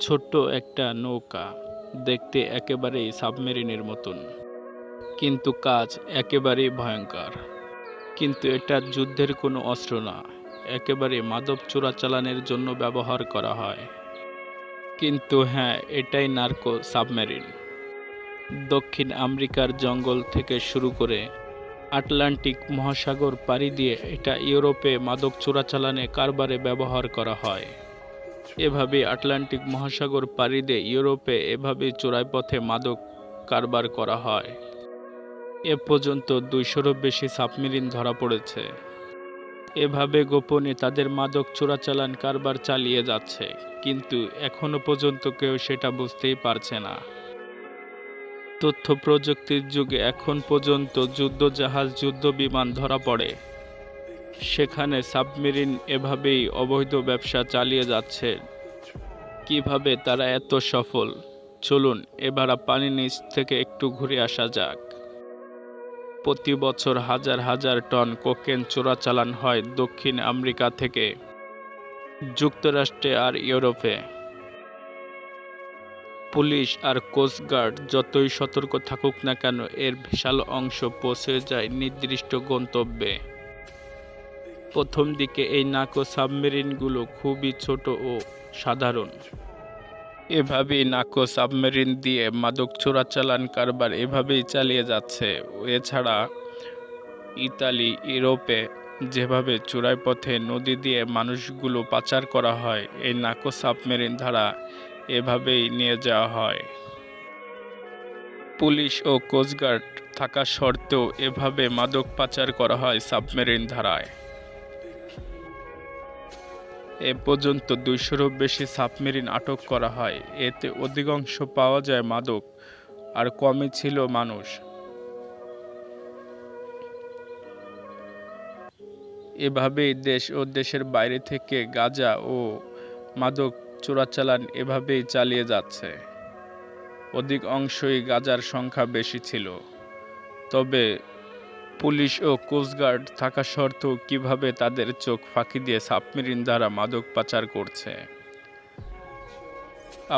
ছোট্ট একটা নৌকা দেখতে একেবারেই সাবমেরিনের মতন। কিন্তু কাজ একেবারেই ভয়ঙ্কর। কিন্তু এটা যুদ্ধের কোনো অস্ত্র না, একেবারে মাদক চোরাচালানের জন্য ব্যবহার করা হয়। কিন্তু হ্যাঁ এটাই নার্কো সাবমেরিন। দক্ষিণ আমেরিকার জঙ্গল থেকে শুরু করে আটলান্টিক মহাসাগর পাড়ি দিয়ে এটা ইউরোপে মাদক চোরাচালানে কারবারে ব্যবহার করা হয়। এভাবে আটলান্টিক মহাসাগর পাড়ি দিয়ে ইউরোপে এভাবে চোরাই পথে মাদক কারবার করা হয়। এ পর্যন্ত দুইশোরও বেশি সাবমেরিন ধরা পড়েছে। এভাবে গোপনে তাদের মাদক চোরাচালান কারবার চালিয়ে যাচ্ছে, কিন্তু এখনও পর্যন্ত কেউ সেটা বুঝতেই পারছে না। তথ্য প্রযুক্তির যুগে এখন পর্যন্ত যুদ্ধজাহাজ যুদ্ধ বিমান ধরা পড়ে। সেখানে সাবমেরিন এভাবেই অবৈধ ব্যবসা চালিয়ে যাচ্ছে। কীভাবে তারা এত সফল? চলুন, এবার পানি নিচ থেকে একটু ঘুরে আসা যাক। প্রতি বছর হাজার হাজার টন কোকেন চোরাচালান হয় দক্ষিণ আমেরিকা থেকে, যুক্তরাষ্ট্রে আর ইউরোপে। পুলিশ আর কোস্টগার্ড যতই সতর্ক থাকুক না কেন, এর বিশাল অংশ পৌঁছে যায় নির্দিষ্ট গন্তব্যে। প্রথম দিকে এই নাকো সাবমেরিনগুলো খুবই ছোট ও সাধারণ। এভাবেই নাকো সাবমেরিন দিয়ে মাদক চোরাচালান কারবার এভাবেই চালিয়ে যাচ্ছে। এছাড়া ইতালি, ইউরোপে যেভাবে চোরাই পথে নদী দিয়ে মানুষগুলো পাচার করা হয়, এই নাকো সাবমেরিন দ্বারা এভাবেই নিয়ে যাওয়া হয়। পুলিশ ও কোস্টগার্ড থাকা সত্ত্বেও এভাবে মাদক পাচার করা হয় সাবমেরিন ধারায়। এ পর্যন্ত দুইশোরও বেশি সাবমেরিন আটক করা হয়। এতে অধিকাংশ পাওয়া যায় মাদক, আর কমই ছিল মানুষ। এভাবেই দেশ ও দেশের বাইরে থেকে গাঁজা ও মাদক চোরাচালান এভাবেই চালিয়ে যাচ্ছে। অধিক অংশই গাজার সংখ্যা বেশি ছিল। তবে পুলিশ ও কোস্টগার্ড থাকা সত্ত্বেও কীভাবে তাদের চোখ ফাঁকি দিয়ে সাবমেরিন দ্বারা মাদক পাচার করছে?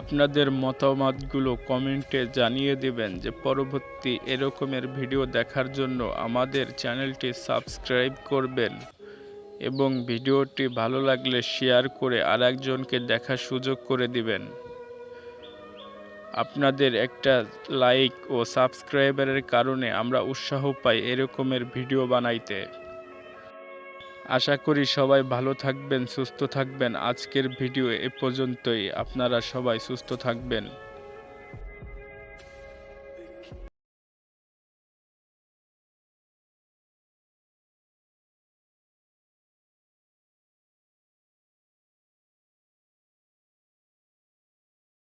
আপনাদের মতামতগুলো কমেন্টে জানিয়ে দেবেন যে পরবর্তী এরকমের ভিডিও দেখার জন্য আমাদের চ্যানেলটি সাবস্ক্রাইব করবেন এবং ভিডিওটি ভালো লাগলে শেয়ার করে আরেকজনকে দেখার সুযোগ করে দিবেন। আপনাদের একটা লাইক ও সাবস্ক্রাইবারের কারণে আমরা উৎসাহ পাই এরকমের ভিডিও বানাইতে। আশা করি সবাই ভালো থাকবেন, সুস্থ থাকবেন। আজকের ভিডিও এ পর্যন্তই। আপনারা সবাই সুস্থ থাকবেন।